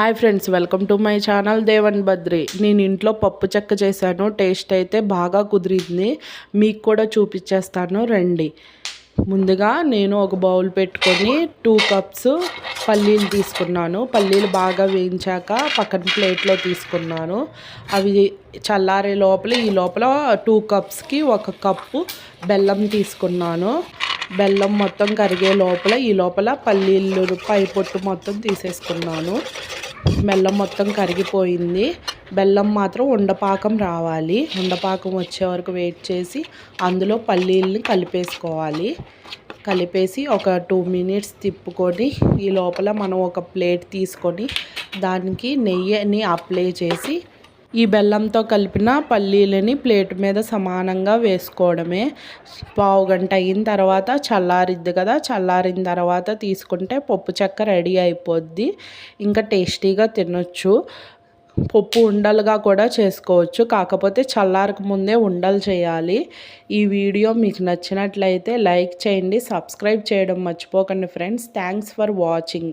Hi friends welcome to my channel Devan Badri. నేను ఇంట్లో పప్పు చెక్క చేశాను టేస్ట్ అయితే బాగా కుదిరింది. మీకు కూడా చూపించేస్తాను రండి. ముందుగా నేను ఒక బౌల్ పెట్టుకొని టూ కప్స్ పల్లీలు తీసుకున్నాను. పల్లీలు బాగా వేయించాక పక్కన ప్లేట్లో తీసుకున్నాను. అవి చల్లారే లోపల ఈ లోపల టూ కప్స్కి ఒక కప్పు బెల్లం తీసుకున్నాను. బెల్లం మొత్తం కరిగే లోపల ఈ లోపల పల్లీలు పై పొట్టు మొత్తం తీసేసుకున్నాను. బెల్లం మొత్తం కరిగిపోయింది. బెల్లం మాత్రం ఉండపాకం రావాలి. ఉండపాకం వచ్చే వరకు వెయిట్ చేసి అందులో పల్లీలని కలిపేసుకోవాలి. కలిపేసి ఒక టూ మినిట్స్ తిప్పుకొని ఈ లోపల మనం ఒక ప్లేట్ తీసుకొని దానికి నెయ్యిని అప్లై చేసి ఈ బెల్లంతో కలిపిన పల్లీలని ప్లేట్ మీద సమానంగా వేసుకోవడమే. పావు గంట అయిన తర్వాత చల్లారిద్ది కదా చల్లారిన తర్వాత తీసుకుంటే పప్పు చెక్క రెడీ అయిపోద్ది. ఇంకా టేస్టీగా తినొచ్చు. పప్పు ఉండలుగా కూడా చేసుకోవచ్చు. కాకపోతే చల్లారక ముందే ఉండలు చేయాలి. ఈ వీడియో మీకు నచ్చినట్లయితే లైక్ చేయండి సబ్స్క్రైబ్ చేయడం మర్చిపోకండి ఫ్రెండ్స్. Thanks for watching.